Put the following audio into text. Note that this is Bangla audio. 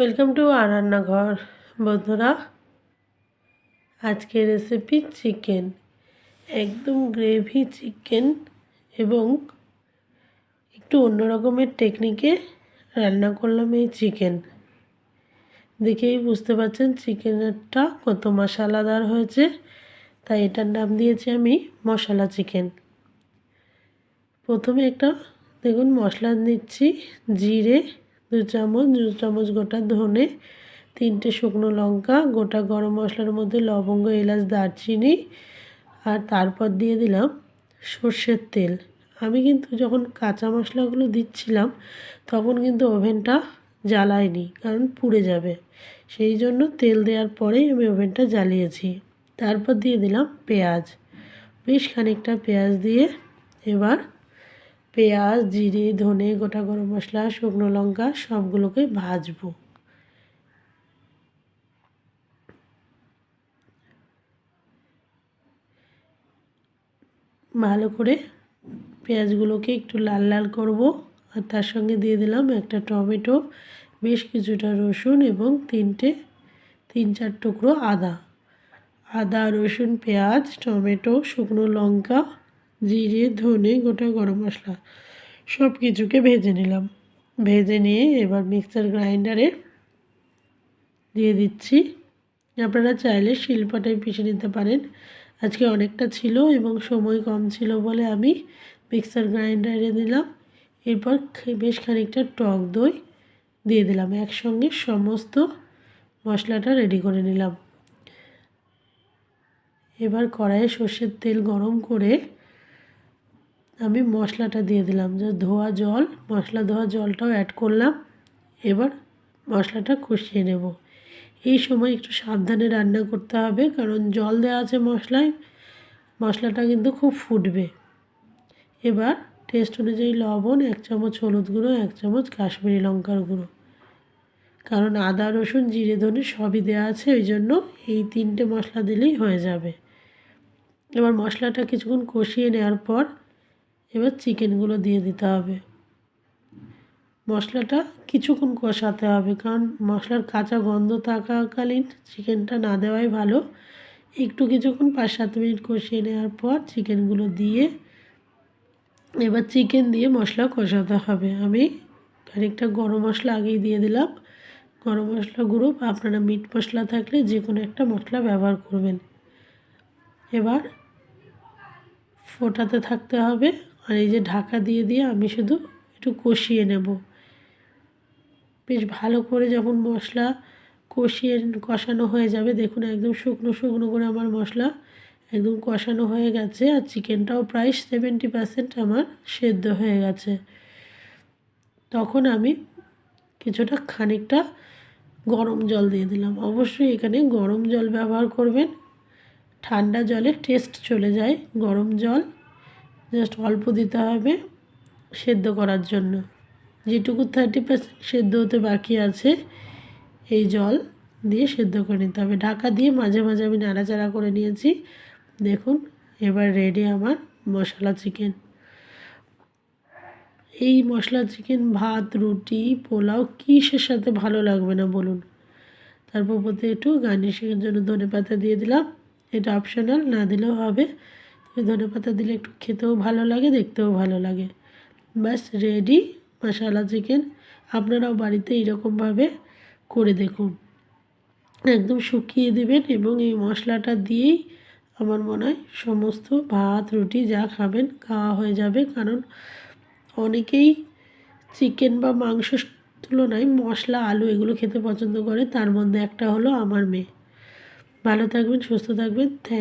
ওয়েলকাম টু আর রান্নাঘর বন্ধুরা। আজকের রেসিপি চিকেন একদম গ্রেভি চিকেন এবং একটু অন্য রকমের টেকনিকে রান্না করলাম এই চিকেন দেখেই বুঝতে পারছেন চিকেনেরটা কত মশালাদার হয়েছে। তাই এটার নাম দিয়েছি আমি মশলা চিকেন প্রথমে একটা, দেখুন, মশলা নিচ্ছি, জিরে দু চামচ দু চামচ গোটা ধনে, তিনটে শুকনো লঙ্কা, গোটা গরম মশলার মধ্যে লবঙ্গ, এলাচ, দারচিনি আর তারপর দিয়ে দিলাম সর্ষের তেল। আমি কিন্তু যখন কাঁচা মশলাগুলো দিচ্ছিলাম, তখন কিন্তু ওভেনটা জ্বালাইনি কারণ পুড়ে যাবে। সেই জন্য তেল দেওয়ার পরেই আমি ওভেনটা জ্বালিয়েছি। তারপর দিয়ে দিলাম পেঁয়াজ। বেশ খানিকটা পেঁয়াজ দিয়ে এবার পেঁয়াজ, জিরে, ধনে, গোটা গরম মশলা, শুকনো লঙ্কা সবগুলোকে ভাজবো। ভালো করে পেঁয়াজগুলোকে একটু লাল লাল করব। আর তার সঙ্গে দিয়ে দিলাম একটা টমেটো, বেশ কিছুটা রসুন এবং তিনটে, তিন চার টুকরো আদা। আদা, রসুন, পেঁয়াজ, টমেটো, শুকনো লঙ্কা জিরে, ধনে, গোটা গরম মশলা সব কিছুকে ভেজে নিলাম। ভেজে নিয়ে এবার মিক্সার গ্রাইন্ডারে দিয়ে দিচ্ছি। আপনারা চাইলে শিল্পটাই পিষে নিতে পারেন। আজকে অনেকটা ছিল এবং সময় কম ছিল বলে আমি মিক্সার গ্রাইন্ডারে দিলাম। এরপর বেশ খানিকটা টক দই দিয়ে দিলাম। একসঙ্গে সমস্ত মশলাটা রেডি করে নিলাম। এবার কড়াইয়ে সর্ষের তেল গরম করে আমি মশলাটা দিয়ে দিলাম, যে ধোয়া জল, মশলা ধোয়া জলটাও অ্যাড করলাম। এবার মশলাটা কষিয়ে নেব। এই সময় একটু সাবধানে রান্না করতে হবে, কারণ জল দেওয়া আছে মশলায়, মশলাটা কিন্তু খুব ফুটবে। এবার টেস্ট অনুযায়ী লবণ, এক চামচ হলুদ গুঁড়ো, এক চামচ কাশ্মীরি লঙ্কার গুঁড়ো। কারণ আদা, রসুন, জিরে, ধনে সবই দেওয়া আছে, ওই জন্য এই তিনটে মশলা দিলেই হয়ে যাবে। এবার মশলাটা কিছুক্ষণ কষিয়ে নেওয়ার পর এবার চিকেনগুলো দিয়ে দিতে হবে। মশলাটা কিছুক্ষণ কষাতে হবে, কারণ মশলার কাঁচা গন্ধ থাকাকালীন চিকেনটা না দেওয়াই ভালো। একটু কিছুক্ষণ পাঁচ সাত মিনিট কষিয়ে নেওয়ার পর চিকেনগুলো দিয়ে এবার চিকেন দিয়ে মশলা কষাতে হবে। আমি খানিকটা গরম মশলা আগেই দিয়ে দিলাম। গরম মশলা গুঁড়ো, আপনারা মিট মশলা থাকলে যে কোনো একটা মশলা ব্যবহার করবেন। এবার ফোটাতে থাকতে হবে। আর এই যে ঢাকা দিয়ে দিয়ে আমি শুধু একটু কষিয়ে নেব। বেশ ভালো করে যখন মশলা কষিয়ে কষানো হয়ে যাবে, দেখুন একদম শুকনো শুকনো করে আমার মশলা একদম কষানো হয়ে গেছে আর চিকেনটাও প্রায় সেভেন্টি পার্সেন্ট আমার সেদ্ধ হয়ে গেছে। তখন আমি কিছুটা খানিকটা গরম জল দিয়ে দিলাম। অবশ্যই এখানে গরম জল ব্যবহার করবেন। ঠান্ডা জলে টেস্ট চলে যায় গরম জল। জাস্ট অল্প দিতে হবে সেদ্ধ করার জন্য। যেটুকু থার্টি পার্সেন্ট সেদ্ধ হতে বাকি আছে, এই জল দিয়ে সেদ্ধ করে নিতে হবে। ঢাকা দিয়ে মাঝে মাঝে আমি নাড়াচাড়া করে নিয়েছি। দেখুন, এবার রেডি আমার মশলা চিকেন এই মশলা চিকেন ভাত, রুটি, পোলাও কিসের সাথে ভালো লাগবে না বলুন। তারপর প্রতি একটু গার্নিশিংয়ের জন্য ধনে পাতা দিয়ে দিলাম। এটা অপশনাল না দিলেও হবে। ধনে পাতা দিলে একটু খেতেও ভালো লাগে, দেখতেও ভালো লাগে। ব্যাস রেডি মশালা চিকেন আপনারাও বাড়িতে এইরকমভাবে করে দেখুন। একদম শুকিয়ে দেবেন এবং এই মশলাটা দিয়েই আমার মনে হয় সমস্ত ভাত, রুটি যা খাবেন খাওয়া হয়ে যাবে। কারণ অনেকেই চিকেন বা মাংস তুলনায় মশলা, আলু এগুলো খেতে পছন্দ করে। তার মধ্যে একটা হলো আমার মেয়ে। ভালো থাকবেন, সুস্থ থাকবেন। থ্যাংক